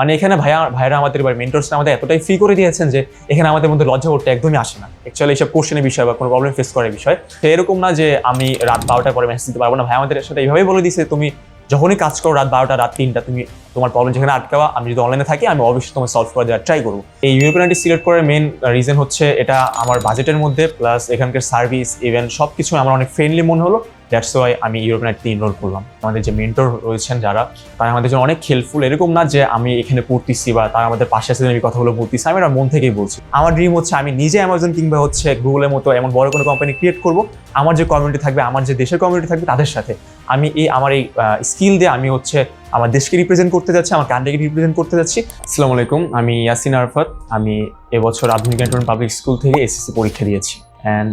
মানে এখানে ভাইয়া ভাইরা আমাদের বা মেন্টরসরা আমাদের এতটাই ফ্রি করে দিয়েছেন যে এখানে আমাদের মধ্যে লজ্জা করতে একদমই আসে না। অ্যাকচুয়ালি এইসব কোশ্চেনের বিষয় বা কোনো প্রবলেম ফেস করার বিষয়। তো এরকম না যে আমি রাত বারোটার পরে মেসেজ দিতে পারব না। ভাই আমাদের সাথে এইভাবেই বলে দিছে তুমি যখনই কাজ করো রাত বারোটা, রাত তিনটা, তুমি তোমার প্রবলেম যেখানে আটকাওয়া আমি যদি অনলাইনে থাকি, আমি অবশ্যই তোমার সলভ করে দেওয়ার ট্রাই করব। এই ইউরোপিয়ানটি সিলেক্ট করার মেন রিজন হচ্ছে এটা আমার বাজেটের মধ্যে প্লাস এখানকার সার্ভিস ইভেন সব কিছু আমার অনেক ফ্রেন্ডলি মনে হলো। দ্যাটস ওয়াই আমি ইউরোপিয়ানটি ইনরোল করলাম। আমাদের যে মেন্টর রয়েছেন যারা, তারা আমাদের জন্য অনেক হেল্পফুল এরকম না যে আমি এখানে পড়তেছি বা তারা আমাদের পাশে আসে আমি কথাগুলো বলতেছি, আমি এটা মন থেকেই বলছি। আমার ড্রিম হচ্ছে আমি নিজে অ্যামাজন কিংবা হচ্ছে গুগলের মতো এমন বড় কোনো কোম্পানি ক্রিয়েট করব। আমার যে কমিউনিটি থাকবে, আমার যে দেশের কমিউনিটি থাকবে, তাদের সাথে। আমি এই, আমার এই স্কিল দিয়ে আমি হচ্ছে আমার দেশকে রিপ্রেজেন্ট করতে যাচ্ছি, আমার কান্ট্রিকে রিপ্রেজেন্ট করতে যাচ্ছি। আসসালামু আলাইকুম, আমি ইয়াসিন আরফাত। আমি এবছর আধুনিক পাবলিক স্কুল থেকে এসএসসি পরীক্ষা দিয়েছি। অ্যান্ড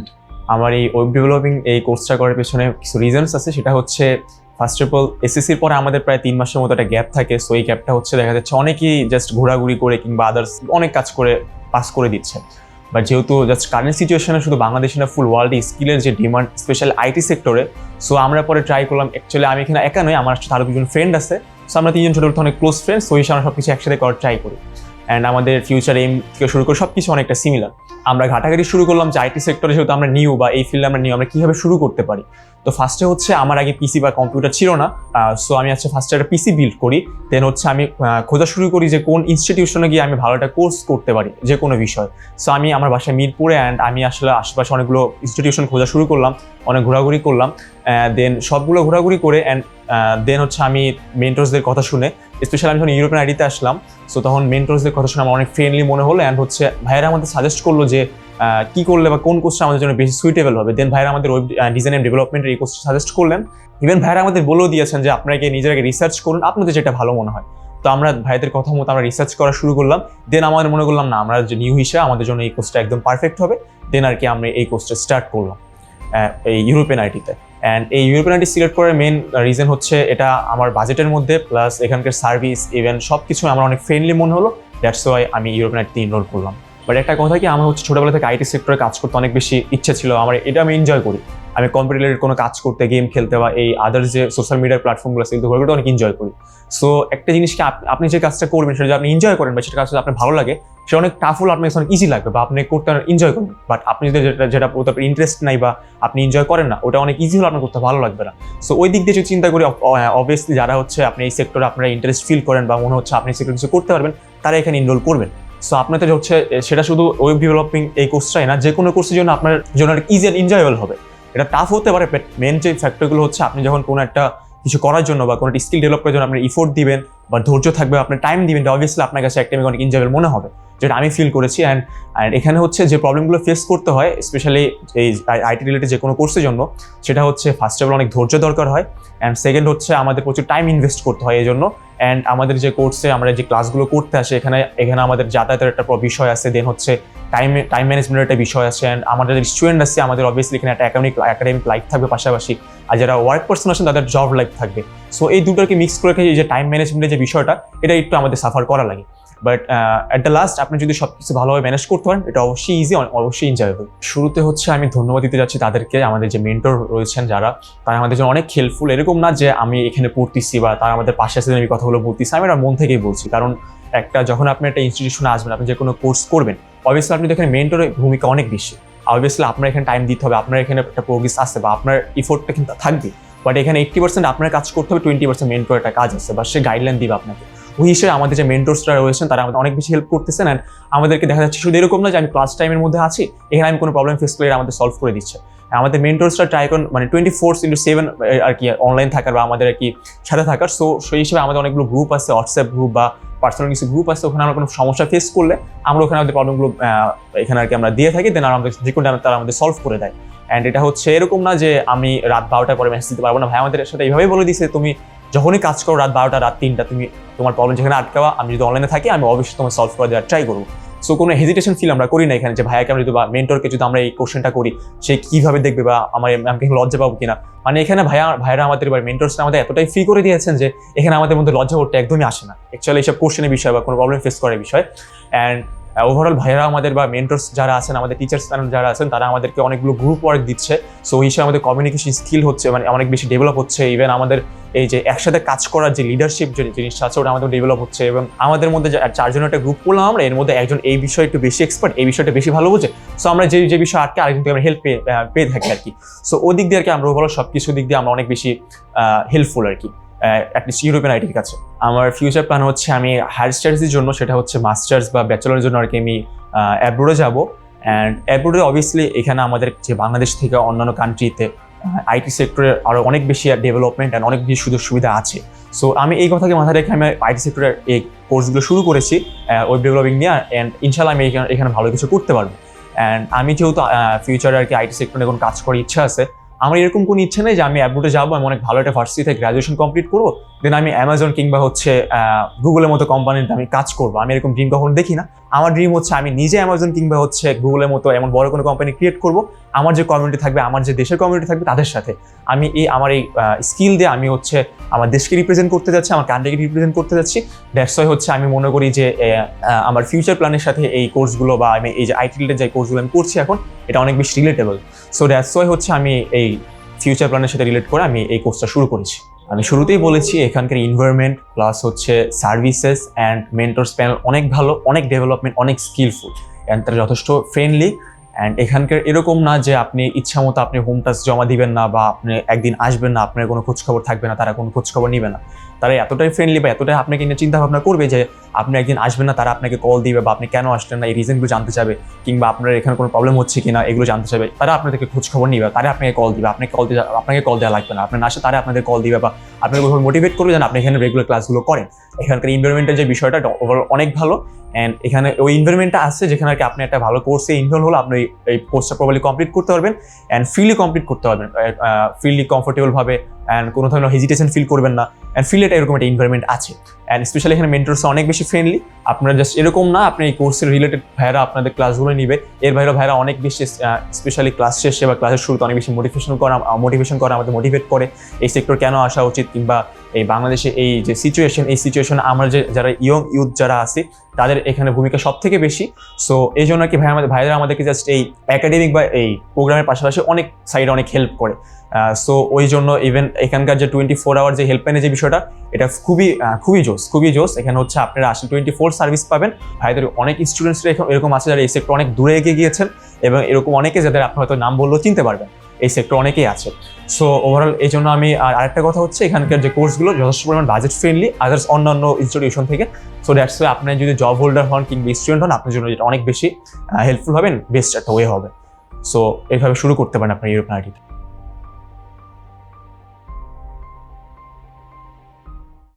আমার এই ওয়েব ডেভেলপিং এই কোর্সটা করার পেছনে কিছু রিজনস আছে। সেটা হচ্ছে ফার্স্ট অফ অল এসএসসির পরে আমাদের প্রায় তিন মাসের মতো একটা গ্যাপ থাকে। সো এই গ্যাপটা হচ্ছে দেখা যাচ্ছে অনেকেই জাস্ট ঘোরাঘুরি করে কিংবা আদার্স অনেক কাজ করে পাস করে দিচ্ছে। বাট যেহেতু জাস্ট কারেন্ট সিচুয়েশনে শুধু বাংলাদেশে না ফুল ওয়ার্ল্ডে স্কিলের যে ডিমান্ড স্পেশাল আইটি সেক্টরে সো আমরা পরে ট্রাই করলাম। অ্যাকচুয়ালি আমি এখানে একা নই, আমার আরও দুজন ফ্রেন্ড আছে। সো আমরা তিনজন ছোটো অনেক ক্লোজ ফ্রেন্ড সো হিসেবে আমরা সব কিছু একসাথে করার ট্রাই করি। অ্যান্ড আমাদের ফিউচার এম থেকে শুরু করে সব কিছু অনেকটা সিমিলার আমরা ঘাটাঘাটি শুরু করলাম যে আইটি সেক্টরে যেহেতু আমরা নিউ বা এই ফিল্ডে আমরা নিউ আমরা কীভাবে শুরু করতে পারি? তো ফার্স্টে হচ্ছে আমার আগে পিসি বা কম্পিউটার ছিল না সো আমি আজকে ফার্স্টে একটা পিসি বিল্ড করি দেন হচ্ছে আমি খোঁজা শুরু করি যে কোন ইনস্টিটিউশনে গিয়ে আমি ভালো একটা কোর্স করতে পারি, যে কোনো বিষয়। সো আমি আমার বাসায় মিরপুরে অ্যান্ড আমি আসলে আশেপাশে অনেকগুলো ইনস্টিটিউশন খোঁজা শুরু করলাম, অনেক ঘোরাঘুরি করলাম দেন সবগুলো ঘোরাঘুরি করে অ্যান্ড দেন হচ্ছে আমি মেন্টরসদের কথা শুনে স্পেশালি আমি যখন ইউরোপিয়ান আইডিতে আসলাম সো তখন মেন্টরসদের কথা শুনে আমার অনেক ফ্রেন্ডলি মনে হলো অ্যান্ড হচ্ছে ভাইয়েরা আমাদের সাজেস্ট করল যে কি করলে বা কোন কোর্সটা আমাদের জন্য বেশি সুইটেবল হবে। দেন ভাইয়েরা আমাদের ওয়েব ডিজাইন অ্যান্ড ডেভেলপমেন্টের এই কোর্সটা সাজেস্ট করলেন। ইভেন ভাইয়েরা আমাদের বলেও দিয়েছেন যে আপনাকে নিজেরাকে রিসার্চ করুন, আপনাদের যেটা ভালো মনে হয়। তো আমরা ভাইদের কথা মতো আমরা রিসার্চ করা শুরু করলাম। দেন আমাদের মনে করলাম, না, আমরা যে নিউ হিসেবে আমাদের জন্য এই কোর্সটা একদম পারফেক্ট হবে। দেন আর কি আমরা এই কোর্সটা স্টার্ট করলাম এই ইউরোপিয়ান আইটিতে অ্যান্ড এই ইউরোপিয়ান আইটি সিলেক্ট করার মেন রিজন হচ্ছে এটা আমার বাজেটের মধ্যে প্লাস এখানকার সার্ভিস ইভেন সব কিছু আমার অনেক ফ্রেন্ডলি মনে হলো। দ্যাটস ওয়াই আমি ইউরোপিয়ান আইটিতে ইনরোল করলাম। বাট একটা কথা কি, আমার হচ্ছে ছোটোবেলা থেকে আইটি সেক্টরে কাজ করতে অনেক বেশি ইচ্ছে ছিল। আমার এটা আমি এনজয় করি। আমি কম্পিউটার কোনো কাজ করতে গেম খেলতে বা এই আদার্স যে সোশ্যাল মিডিয়ার প্ল্যাটফর্মগুলো আছে, এগুলো করতে অনেক এনজয় করি। সো একটা জিনিসকে আপনি যে কাজটা করবেন, সেটা যদি আপনি এনজয় করেন বা সেটা কাজ আপনার ভালো লাগে সেটা অনেক টাফ হলে আপনার কাছে অনেক ইজি লাগবে বা আপনি করতে এনজয় করবেন। বাট আপনি যদি যেটা যেটা ওটা ইন্টারেস্ট নাই বা আপনি এনজয় করেন না, ওটা অনেক ইজি হলে আপনার করতে ভালো লাগবে না। সো ওই দিক দিয়ে চিন্তা করি অবভিয়াসলি যারা হচ্ছে আপনি এই সেক্টরে আপনারা ইন্টারেস্ট ফিল করেন বা মনে হচ্ছে আপনি সেক্টর কিছু করতে পারবেন, তারা এখানে ইনরোল করবেন। সো আপনাদের হচ্ছে সেটা শুধু ওয়েব ডেভেলপিং এই কোর্সটাই না, যে কোনো কোর্সের জন্য আপনার জন্য ইজি অ্যান্ড এনজয়েবল হবে। এটা টাফ হতে পারে মেন যে ফ্যাক্টরগুলো হচ্ছে আপনি যখন কোনো একটা কিছু করার জন্য বা কোনো স্কিল ডেভেলপ করার জন্য আপনি ইফোর্ট দিবেন বা ধৈর্য থাকবে, আপনার টাইম দিবেন অবভিয়াসলি আপনার কাছে একটা অনেক এনজয়েবল মনে হবে। যেটা আমি ফিল করেছি অ্যান্ড অ্যান্ড এখানে হচ্ছে যে প্রবলেমগুলো ফেস করতে হয় স্পেশালি এই আইটি রিলেটেড যে কোনো কোর্সের জন্য, সেটা হচ্ছে ফার্স্ট অফ অল অনেক ধৈর্য দরকার হয় অ্যান্ড সেকেন্ড হচ্ছে আমাদের প্রচুর টাইম ইনভেস্ট করতে হয় এই জন্য অ্যান্ড আমাদের যে কোর্সে আমরা যে ক্লাসগুলো করতে আসে, এখানে এখানে আমাদের যাতায়াতের একটা বিষয় আছে দেন হচ্ছে টাইম টাইম ম্যানেজমেন্টের একটা বিষয় আছে অ্যান্ড আমাদের স্টুডেন্ট আছে, আমাদের অবভিয়াসলি এখানে একটা একাডেমিক একাডেমিক লাইফ থাকবে পাশাপাশি আর যারা ওয়ার্ক পার্সন আছেন, তাদের জব লাইফ থাকবে। সো এই দুটোকে মিক্স করে যে টাইম ম্যানেজমেন্টের যে বিষয়টা, এটা একটু আমাদের সাফার করা লাগে। বাট অ্যাট দ্য লাস্ট আপনি যদি সব কিছু ভালোভাবে ম্যানেজ করতে পারেন, এটা অবশ্যই ইজি অবশ্যই এনজয়েবল শুরুতে হচ্ছে আমি ধন্যবাদ দিতে যাচ্ছি তাদেরকে, আমাদের যে মেন্টর রয়েছেন যারা, তারা আমাদের জন্য অনেক হেল্পফুল এরকম না যে আমি এখানে পড়তেছি বা তারা আমাদের পাশে আসে আমি কথাগুলো বলতেছি, আমি এটা মন থেকেই বলছি। কারণ একটা, যখন আপনি একটা ইনস্টিটিউশনে আসবেন, আপনি যে কোনো কোর্স করবেন অবভিয়াসলি আপনি দেখেন মেন্টরের ভূমিকা অনেক বেশি। অবভিয়াসলি আপনার এখানে টাইম দিতে হবে, আপনার এখানে একটা প্রোগ্রেস আসছে বা আপনার ইফোর্টটা কিন্তু থাকবে। বাট এখানে এইট্টি পার্সেন্ট আপনার কাজ করতে হবে টোয়েন্টি পার্সেন্ট মেন্টর একটা কাজ আছে, বা সে গাইডলাইন দিবে আপনাকে। ওই হিসেবে আমাদের যে মেন্টরসরা রয়েছেন, তারা আমাদের অনেক বেশি হেল্প করতেছেন অ্যান্ড আমাদেরকে দেখা যাচ্ছে শুধু এরকম না যে আমি ক্লাস টাইমের মধ্যে আছি, এখানে আমি কোনো প্রবলেম ফেস করে আমাদের সলভ করে দিচ্ছে। আমাদের মেন্টরসরা ট্রাই করেন মানে টোয়েন্টি ফোর ইন্টু সেভেন আর কি অনলাইন থাকার বা আমাদের আর কি সাথে থাকার। সো সেই হিসেবে আমাদের অনেকগুলো গ্রুপ আছে হোয়াটসঅ্যাপ গ্রুপ বা পার্সোনাল কিছু গ্রুপ আছে, ওখানে আমরা কোনো সমস্যা ফেস করলে আমরা ওখানে আমাদের প্রবলেমগুলো এখানে আর কি আমরা দিয়ে থাকি দেন আমাদের যে কোনো তারা আমাদের সলভ করে দেয়। অ্যান্ড এটা হচ্ছে এরকম না যে আমি রাত বারোটার পরে মেসেজ দিতে পারব না। ভাই, আমাদের সাথে এইভাবেই বলে দিছে, তুমি যখনই কাজ করো, রাত বারোটা, রাত তিনটা, তুমি তোমার প্রবলেম যেখানে আটকাওয়া আমি যদি অনলাইনে থাকি, আমি অবশ্যই তোমার সলভ করে দেওয়ার ট্রাই করব। সো কোনো হেজিটেশন ফিল আমরা করি না এখানে যে ভাইয়াকে আমরা যদি বা মেন্টরকে যদি আমরা এই কোশ্চেনটা করি, সে কীভাবে দেখবে বা আমার আমাকে লজ্জা পাবো কিনা? মানে এখানে ভাইয়া ভাইরা আমাদের বা মেন্টরসরা আমাদের এতটাই ফ্রি করে দিয়েছেন যে এখানে আমাদের মধ্যে লজ্জা করতে একদমই আসে না। অ্যাকচুয়ালি এইসব কোশ্চেনের বিষয় বা কোনো প্রবলেম ফেস করার বিষয়। অ্যান্ড ওভারঅল ভাইয়েরা আমাদের বা মেন্টরস যারা আছেন, আমাদের টিচার্স যারা আছেন, তারা আমাদেরকে অনেকগুলো গ্রুপ ওয়ার্ক দিচ্ছে। সো এই হিসেবে আমাদের কমিউনিকেশন স্কিল হচ্ছে মানে অনেক বেশি ডেভেলপ হচ্ছে। ইভেন আমাদের এই যে একসাথে কাজ করার যে লিডারশিপ যে জিনিসটা আছে, ওটা আমাদের ডেভেলপ হচ্ছে। এবং আমাদের মধ্যে চারজনের একটা গ্রুপ করলাম আমরা, এর মধ্যে একজন এই বিষয়ে একটু বেশি এক্সপার্ট এই বিষয়টা বেশি ভালো বোঝে। সো আমরা যে যে বিষয়ে আটকে আরেকজন থেকে আমরা হেল্প পেয়ে পেয়ে থাকি আর কি। সো ওদিক দিয়ে আর কি আমরা ওভারঅল সব কিছু দিক দিয়ে আমরা অনেক বেশি হেল্পফুল আর কি। অ্যাটলিস্ট ইউরোপিয়ান আইটির কাছে। আমার ফিউচার প্ল্যান হচ্ছে আমি হায়ার স্টাডিজের জন্য, সেটা হচ্ছে মাস্টার্স বা ব্যাচেলারের জন্য আর কি আমি অ্যাব্রোডে যাব। অ্যান্ড অ্যাব্রোডে অবভিয়াসলি এখানে আমাদের যে বাংলাদেশ থেকে অন্যান্য কান্ট্রিতে আইটি সেক্টরে আরও অনেক বেশি ডেভেলপমেন্ট অ্যান্ড অনেক বেশি সুযোগ সুবিধা আছে। সো আমি এই কথাকে মাথায় রেখে আমি আইটি সেক্টরের এই কোর্সগুলো শুরু করেছি ওয়েব ডেভেলপিং নিয়ে। অ্যান্ড ইনশাল্লাহ আমি এখানে- এখানে ভালো কিছু করতে পারব। অ্যান্ড আমি যেহেতু ফিউচারে আর কি আইটি সেক্টরে কোনো কাজ করার ইচ্ছা আছে আমার এরকম কোনো ইচ্ছে নেই যে আমি অ্যাব্রোডে যাব, আমি অনেক ভালো একটা ভার্সিটি থেকে গ্র্যাজুয়েশন কমপ্লিট করব। দেন আমি অ্যামাজন কিংবা হচ্ছে গুগলের মতো কোম্পানিতে আমি কাজ করব। আমি এরকম ড্রিম কখনো দেখি না। আমার ড্রিম হচ্ছে আমি নিজে অ্যামাজন কিংবা হচ্ছে গুগলের মতো এমন বড় কোনো কোম্পানি ক্রিয়েট করব। আমার যে কমিউনিটি থাকবে, আমার যে দেশের কমিউনিটি থাকবে, তাদের সাথে। আমি এই, আমার এই স্কিল দিয়ে আমি হচ্ছে আমার দেশকে রিপ্রেজেন্ট করতে যাচ্ছি, আমার কান্ট্রিকে রিপ্রেজেন্ট করতে যাচ্ছি। ওয়াই হচ্ছে আমি মনে করি যে আমার ফিউচার প্ল্যানের সাথে এই কোর্সগুলো বা আমি এই যে আইটি যে কোর্সগুলো আমি করছি এখন, এটা অনেক বেশি রিলেটেবল সো দ্যাটস হচ্ছে আমি এই ফিউচার প্ল্যানের সাথে রিলেট করে আমি এই কোর্সটা শুরু করেছি। আমি শুরুতেই বলেছি, এখানকার ইনভায়রনমেন্ট প্লাস হচ্ছে সার্ভিসেস অ্যান্ড মেন্টরস প্যানেল অনেক ভালো, অনেক ডেভেলপমেন্ট অনেক স্কিলফুল অ্যান্ড তারা যথেষ্ট ফ্রেন্ডলি অ্যান্ড এখানকার এরকম না যে আপনি ইচ্ছা মতো আপনি হোম টাস্ক জমা দিবেন না বা আপনি একদিন আসবেন না, আপনার কোনো খোঁজখবর থাকবে না, তারা কোনো খোঁজখবর নেবে না। তারা এতটাই ফ্রেন্ডলি বা এতটাই আপনাকে নিয়ে চিন্তা ভাবনা করবে যে আপনি একদিন আসবেন না, তারা আপনাকে কল দিবে বা আপনি কেন আসলেন না, এই রিজনগুলো জানতে চাবে কিংবা আপনার এখানে কোনো প্রবলেম হচ্ছে কিনা, এগুলো জানতে চাবে, তারা আপনাদেরকে খোঁজ খবর নিবে, তারা আপনাকে কল দিবে, আপনাকে কল দিয়ে, আপনাকে কল দেওয়া লাগবে না। আপনার আসে তারা আপনাদের কল দিবে বা আপনাকে কোথাও মোটিভেট করবে যেন আপনি এখানে রেগুলার ক্লাসগুলো করেন। এখানকার ইনভারমেন্টের যে বিষয়টা ওভারঅল অনেক ভালো অ্যান্ড এখানে ওই ইনভারমেন্টটা আছে যেখানে আর কি আপনি একটা ভালো কোর্সে ইনভলভ হলে আপনি এই- এই কোর্সটা প্রবলি কমপ্লিট করতে পারবেন অ্যান্ড ফ্রিলি কমপ্লিট করতে পারবেন ফ্রিলি কমফোর্টেবলভাবে অ্যান্ড কোনো ধরনের হেজিটেশন ফিল করবেন না। অ্যান্ড ফিল এটা এরকম একটা ইনভারমেন্ট আছে। অ্যান্ড স্পেশালি এখানে মেন্টরস অনেক বেশি ফ্রেন্ডলি আপনারা জাস্ট এরকম না, আপনি এই কোর্সের রিলেটেড ভাইরা আপনাদের ক্লাসগুলো নিবে। এর ভাইরা ভাইরা অনেক বেশি স্পেশালি ক্লাস শেষে বা ক্লাসের শুরুতে অনেক বেশি মোটিভেশন করা মোটিভেশন করা আমাদের মোটিভেট করে। এই সেক্টর কেন আসা উচিত কিংবা এই বাংলাদেশে এই যে সিচুয়েশন এই সিচুয়েশন আমরা যে যারা ইয়ং ইউথ যারা আছি, তাদের এখানে ভূমিকা সব থেকে বেশি। সো এই জন্য কি ভাই আমাদের ভাইরা আমাদেরকে জাস্ট এই একাডেমিক বা এই প্রোগ্রামের পাশাপাশি অনেক সাইডে অনেক হেল্প করে। সো ওই জন্য ইভেন এখানকার যে টোয়েন্টি ফোর আওয়ার যে হেল্পলাইনের যে বিষয়টা, এটা খুবই খুবই জোস খুবই জোস। এখানে হচ্ছে আপনারা আসলে টোয়েন্টি ফোর সার্ভিস পাবেন। ভাইদের অনেক স্টুডেন্টসরা এরকম আছে যারা এই সেক্টর অনেক দূরে এগিয়ে গিয়েছেন এবং এরকম অনেকে যাদের আপনি হয়তো নাম বললেও চিনতে পারবেন। এই সেক্টর অনেকেই আছে। সো ওভারঅল এই জন্য আমি, আর আরেকটা কথা হচ্ছে, এখানকার যে কোর্সগুলো যথেষ্ট পরিমাণ বাজেট ফ্রেন্ডলি আদার্স অন্যান্য ইনস্টিটিউশন থেকে। সো দ্যাটস ওয়ে আপনি যদি জব হোল্ডার হন কিংবা স্টুডেন্ট হন, আপনার জন্য যেটা অনেক বেশি হেল্পফুল হবেন বেস্ট একটা ওয়ে হবে। সো এইভাবে শুরু করতে পারেন আপনার ইউরোপ আইটি